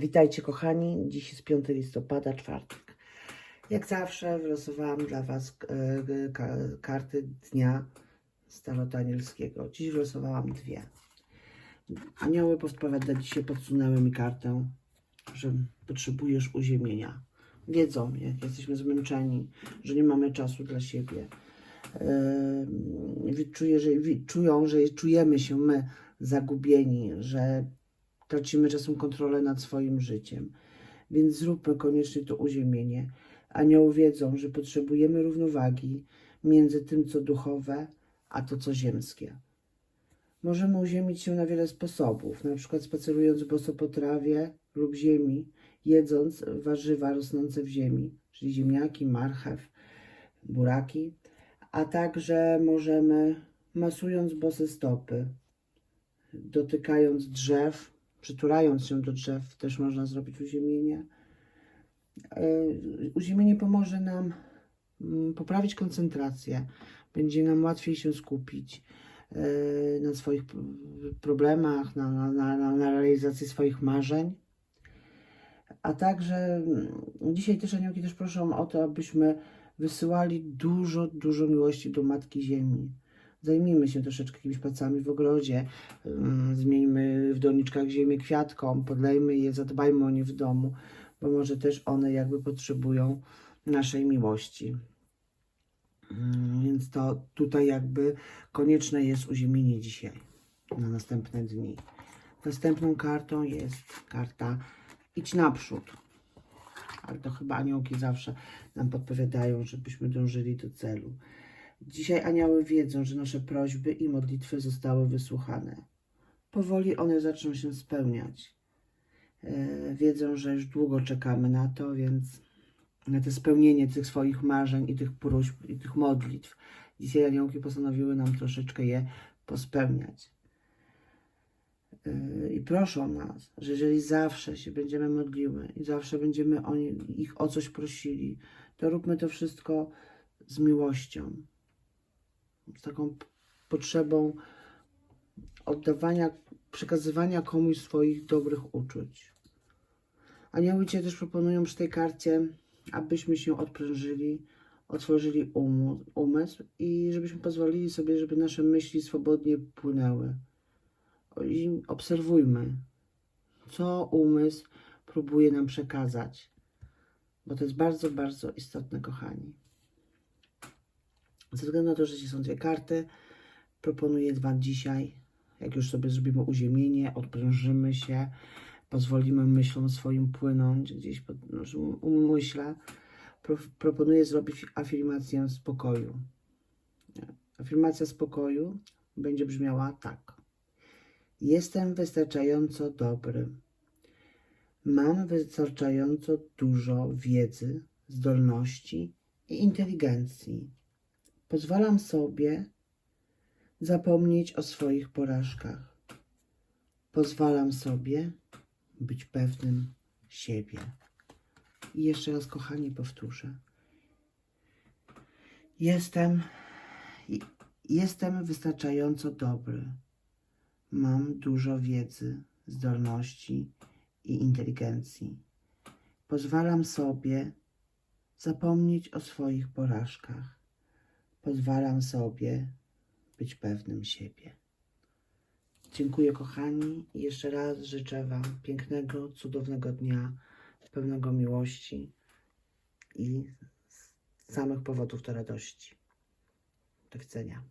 Witajcie kochani, dziś jest 5 listopada, czwartek. Jak zawsze wylosowałam dla Was e, ka- karty dnia Starota Anielskiego. Dziś wylosowałam dwie. Anioły podpowiada dzisiaj podsunęły mi kartę, że potrzebujesz uziemienia. Wiedzą, jak jesteśmy zmęczeni, że nie mamy czasu dla siebie. Czuję, że, czują, że czujemy się my zagubieni, że tracimy czasem kontrolę nad swoim życiem. Więc zróbmy koniecznie to uziemienie. Anioły wiedzą, że potrzebujemy równowagi między tym, co duchowe, a to, co ziemskie. Możemy uziemić się na wiele sposobów, na przykład spacerując boso po trawie lub ziemi, jedząc warzywa rosnące w ziemi, czyli ziemniaki, marchew, buraki, a także możemy masując bose stopy, dotykając drzew, przytulając się do drzew, też można zrobić uziemienie. E, Uziemienie pomoże nam mm, poprawić koncentrację, będzie nam łatwiej się skupić e, na swoich problemach, na, na, na, na- na realizacji swoich marzeń. A także mm, dzisiaj też aniołki też proszą o to, abyśmy wysyłali dużo, dużo miłości do Matki Ziemi. Zajmijmy się troszeczkę jakimiś pracami w ogrodzie, zmieńmy w doniczkach ziemię kwiatkom, podlejmy je, zadbajmy o nie w domu, bo może też one jakby potrzebują naszej miłości. Ym, Więc to tutaj jakby konieczne jest uziemienie dzisiaj, na następne dni. Następną kartą jest karta idź naprzód. Ale to chyba aniołki zawsze nam podpowiadają, żebyśmy dążyli do celu. Dzisiaj anioły wiedzą, że nasze prośby i modlitwy zostały wysłuchane. Powoli one zaczną się spełniać. E, wiedzą, że już długo czekamy na to, więc na to spełnienie tych swoich marzeń i tych próśb i tych modlitw. Dzisiaj aniołki postanowiły nam troszeczkę je pospełniać. E, I proszą nas, że jeżeli zawsze się będziemy modliły i zawsze będziemy ich o coś prosili, to róbmy to wszystko z miłością, z taką potrzebą oddawania, przekazywania komuś swoich dobrych uczuć. Anioły Cię też proponują przy tej karcie, abyśmy się odprężyli, otworzyli umu, umysł i żebyśmy pozwolili sobie, żeby nasze myśli swobodnie płynęły. I obserwujmy, co umysł próbuje nam przekazać, bo to jest bardzo, bardzo istotne, kochani. Ze względu na to, że są dwie karty, proponuję Wam dzisiaj, jak już sobie zrobimy uziemienie, odprężymy się, pozwolimy myślom swoim płynąć gdzieś pod umyśle, pro, proponuję zrobić afirmację spokoju. Afirmacja spokoju będzie brzmiała tak. Jestem wystarczająco dobry. Mam wystarczająco dużo wiedzy, zdolności i inteligencji. Pozwalam sobie zapomnieć o swoich porażkach. Pozwalam sobie być pewnym siebie. I jeszcze raz, kochani, powtórzę. Jestem, jestem wystarczająco dobry. Mam dużo wiedzy, zdolności i inteligencji. Pozwalam sobie zapomnieć o swoich porażkach. Pozwalam sobie być pewnym siebie. Dziękuję, kochani, i jeszcze raz życzę Wam pięknego, cudownego dnia, pełnego miłości i z samych powodów do radości. Do widzenia.